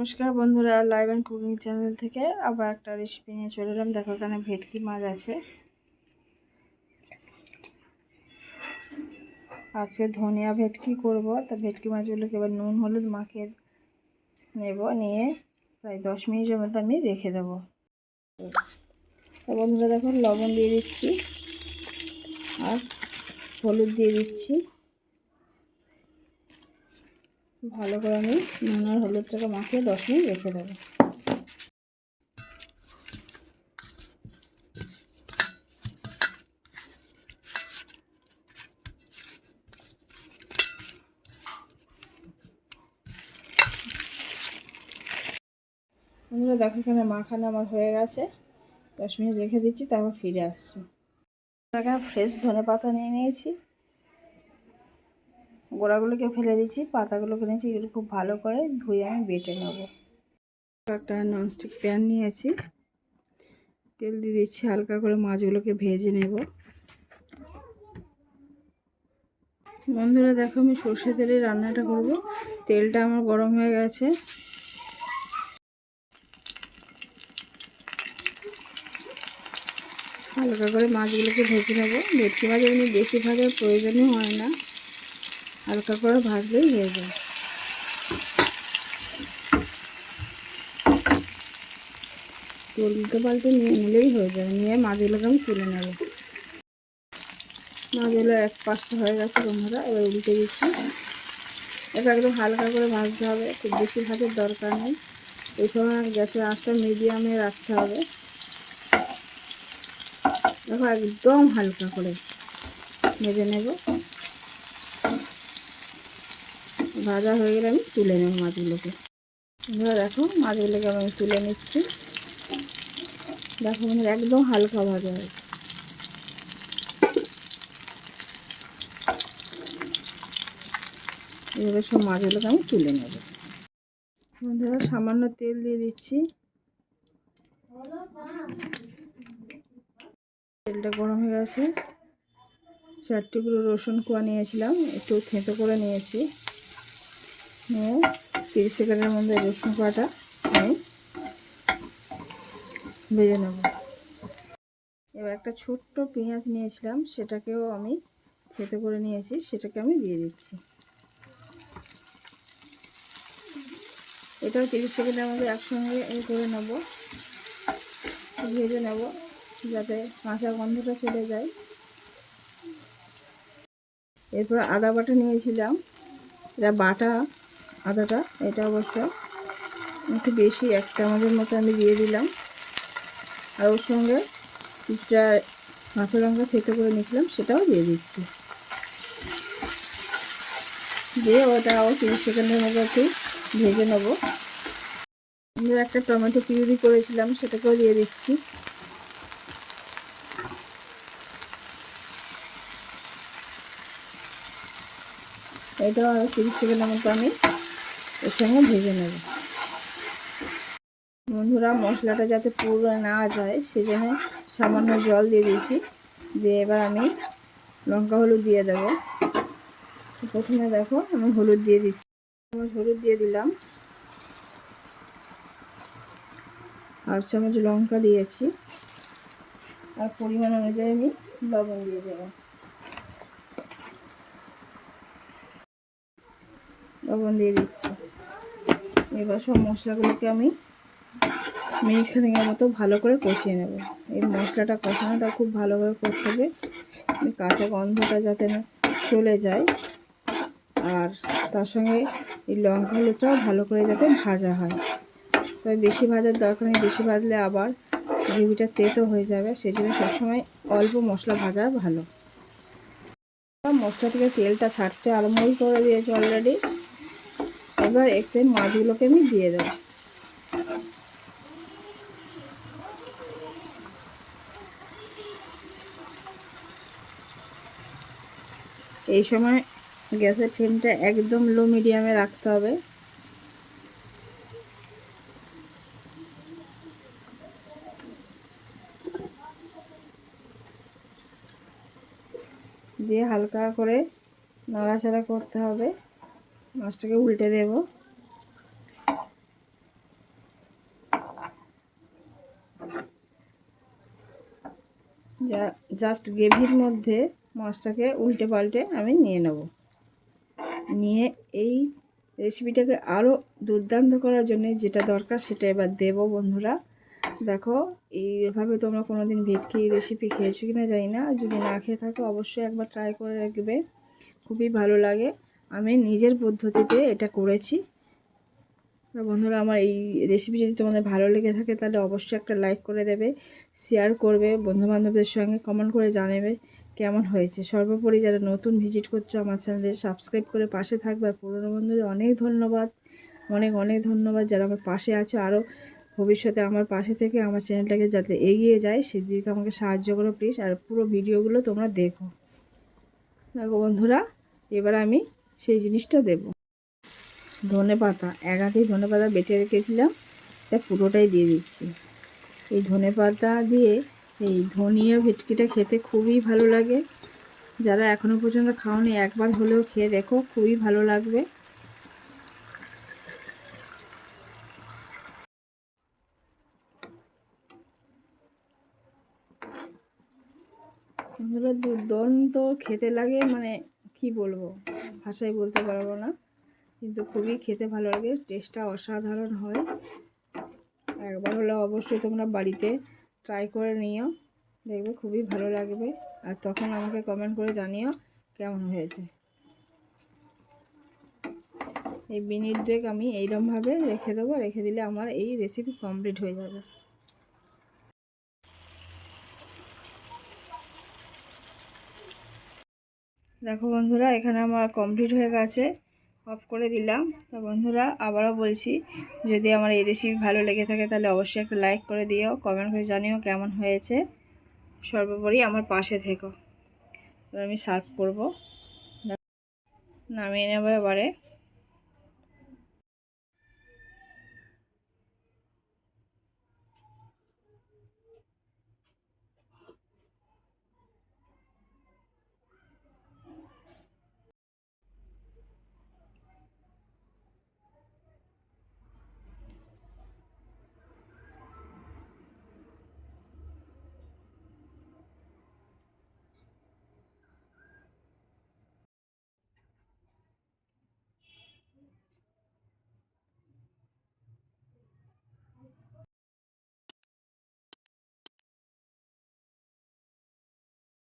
নমস্কার বন্ধুরা live and cooking channel থেকে আবার একটা রেসিপি নিয়ে চলে এলাম। দেখো এখানে ভেটকি মাছ আছে। আজকে ধনিয়া ভেটকি করব। তা ভেটকি মাছগুলোকে এবার নুন, হলুদ মাখিয়ে নেব, নিয়ে প্রায় দশ মিনিটের মতো আমি রেখে দেবো। বন্ধুরা দেখো লবণ দিয়ে দিচ্ছি আর হলুদ দিয়ে দিচ্ছি। ভালো করে আমি নুন আর হলুদটাকে মাখিয়ে দশ মিনিট রেখে দেবো। বন্ধুরা, দেখো এখানে মাখানো আমার হয়ে গেছে। দশ মিনিট রেখে দিচ্ছি, তারপর ফিরে আসছি। এখানে ফ্রেশ ধনে পাতা নিয়ে নিয়েছি। গোড়াগুলোকে ফেলে দিচ্ছি, পাতাগুলোকে নিয়েছি, এগুলো খুব ভালো করে ধুয়ে আমি বেটে নেব। একটা ননস্টিক প্যান নিয়েছি। তেল দিয়ে দিচ্ছি, হালকা করে মাছগুলোকে ভেজে নেব। বন্ধুরা, দেখো আমি সর্ষে তেলে রান্নাটা করব। তেলটা আমার গরম হয়ে গেছে। হালকা করে মাছগুলোকে ভেজে নেব। ভেটকি মাছ এমনি বেশি প্রয়োজনই হয় না। হালকা করে ভাজলেই হয়ে যায়। উল্টে পাল্টে নিয়ে নিলেই হয়ে যাবে নিয়ে মাছগুলোকে আমি তুলে নেব। মাছগুলো এক পাশটা হয়ে গেছে বন্ধুরা, এবার উল্টে দিচ্ছি। এটা একদম হালকা করে ভাজতে হবে, খুব বেশি ভাজার দরকার নেই। এই সময় গ্যাসের আঁচটা মিডিয়ামে রাখতে হবে। দেখো একদম হালকা করে ভেজে নেব। ভাজা হয়ে গেলে আমি তুলে নেব মাছগুলোকে। এবার দেখো মাছগুলোকে আমি তুলে নিচ্ছি। দেখো মানে একদম হালকা ভাজা হয় এভাবে সব মাছগুলোকে আমি তুলে নেব। বন্ধুরা, সামান্য তেল দিয়ে দিচ্ছি। তেলটা গরম হয়ে গেছে। চারটিগুলো রসুন কোয়া নিয়েছিলাম, একটু থেঁতো করে নিয়েছি। নিয়ে তিরিশ সেকেন্ডের মধ্যে রসুন কোয়াটা আমি ভেজে নেব। এবার একটা ছোট্ট পেঁয়াজ নিয়েছিলাম, সেটাকেও আমি খেতে করে নিয়েছি, সেটাকে আমি দিয়ে দিচ্ছি। এটাও তিরিশ সেকেন্ডের মধ্যে একসঙ্গে এ করে নেব, ভেজে নেব, যাতে কাঁচা গন্ধটা চলে যায়। এরপর আদা বাটা নিয়েছিলাম, এটা বাটা আদাটা, এটা অবশ্য একটু বেশি এক চামচের মতো আমি দিয়ে দিলাম। আর ওর সঙ্গে কিছুটা কাঁচা লঙ্কা থেতো করে নিয়েছিলাম, সেটাও দিয়ে দিচ্ছি। দিয়ে ওটাও তিরিশ সেকেন্ডের মতো একটু ভেজে নেব। একটা টমেটো পিউরি করেছিলাম, সেটাকেও দিয়ে দিচ্ছি। এটাও আরও তিরিশ সেকেন্ডের মতো আমি এর সঙ্গে ভেজে নেব। বন্ধুরা, মশলাটা যাতে পুরো না যায়, সেজন্য সামান্য জল দিয়ে দিয়েছি। দিয়ে এবার আমি লঙ্কা, হলুদ দিয়ে দেব। প্রথমে দেখো, আমি হলুদ দিয়ে দিচ্ছি। চামচ হলুদ দিয়ে দিলাম। আর চামচ লঙ্কা দিয়েছি। আর পরিমাণ অনুযায়ী আমি লবণ দিয়ে দেবো। লবণ দিয়ে দিচ্ছি। এবার সব মশলাগুলোকে আমি মিনিট খানিকের মতো ভালো করে কষিয়ে নেব। এই মশলাটা কষানোটা খুব ভালোভাবে করতে হবে। কাঁচা গন্ধটা যাতে না চলে যায়। আর তার সঙ্গে এই লঙ্কা হলুদটাও ভালো করে যাতে ভাজা হয়। তবে বেশি ভাজার দরকার নেই, বেশি ভাজলে আবার গ্রেভিটা তেতো হয়ে যাবে। সেই জন্য সবসময় অল্প মশলা ভাজা ভালো। মশলা থেকে তেলটা ছাড়তে আরম্ভ করে দিয়েছে অলরেডি এবার একটু মাছগুলোকে আমি দিয়ে দেবো। এই সময় গ্যাসের ফ্লেমটা একদম লো মিডিয়ামে রাখতে হবে। দিয়ে হালকা করে নাড়াচাড়া করতে হবে। মাছটাকে উল্টে দেব। জাস্ট গ্রেভির মধ্যে মাছটাকে উল্টে পাল্টে আমি নিয়ে নেব। নিয়ে এই রেসিপিটাকে আরও দুর্দান্ত করার জন্য যেটা দরকার সেটা এবার দেব বন্ধুরা। দেখো, এইভাবে তোমরা কোনো দিন ভেটকি রেসিপি খেয়েছো কি না জানি না। যদি না খেয়ে থাকো, অবশ্যই একবার ট্রাই করে রাখবে খুবই ভালো লাগে। আমি নিজের পদ্ধতিতে এটা করেছি। বন্ধুরা, আমার এই রেসিপি যদি তোমাদের ভালো লেগে থাকে, তাহলে অবশ্যই একটা লাইক করে দেবে শেয়ার করবে, বন্ধুবান্ধবদের সঙ্গে কমেন্ট করে জানাবে কেমন হয়েছে। সর্বোপরি যারা নতুন ভিজিট করছ আমার চ্যানেলে সাবস্ক্রাইব করে পাশে থাকবে। আর পুরনো বন্ধুদের অনেক ধন্যবাদ, অনেক অনেক ধন্যবাদ যারা আমার পাশে আছো। আরও ভবিষ্যতে আমার পাশে থেকে আমার চ্যানেলটাকে যাতে এগিয়ে যায়, সেদিকে আমাকে সাহায্য করো প্লিজ আর পুরো ভিডিওগুলো তোমরা দেখো। দেখো বন্ধুরা, এবার আমি সেই জিনিসটা দেব। ধনে পাতা, এক হাতেই ধনে পাতা বেটে রেখেছিলাম এটা পুরোটাই দিয়ে দিচ্ছি। এই ধনে পাতা দিয়ে এই ধনিয়া ভেটকিটা খেতে খুবই ভালো লাগে। যারা এখনও পর্যন্ত খাওনি, একবার হলেও খেয়ে দেখো, খুবই ভালো লাগবে। দুর্দান্ত খেতে লাগে মানে কি বলব? ভাষায় বলতে পারব না। কিন্তু খুবই খেতে ভালো লাগে টেস্টটা অসাধারণ হয়। একবার হলে অবশ্যই তোমরা বাড়িতে ট্রাই করে নিও। দেখবে খুবই ভালো লাগবে। আর তখন আমাকে কমেন্ট করে জানিও কেমন হয়েছে। এই মিনিট দুয়েক আমি এইরমভাবে রেখে দেবো, রেখে দিলে আমার এই রেসিপি কমপ্লিট হয়ে যাবে। দেখো বন্ধুরা, এখানে আমার কমপ্লিট হয়ে গেছে। অফ করে দিলাম। তো বন্ধুরা, আবারও বলছি, যদি আমার এই রেসিপি ভালো লেগে থাকে, তাহলে অবশ্যই একটা লাইক করে দিও কমেন্ট করে জানিও কেমন হয়েছে। সর্বোপরি আমার পাশে থেকো। আমি সার্ভ করব। নামিয়ে নেব এবারে।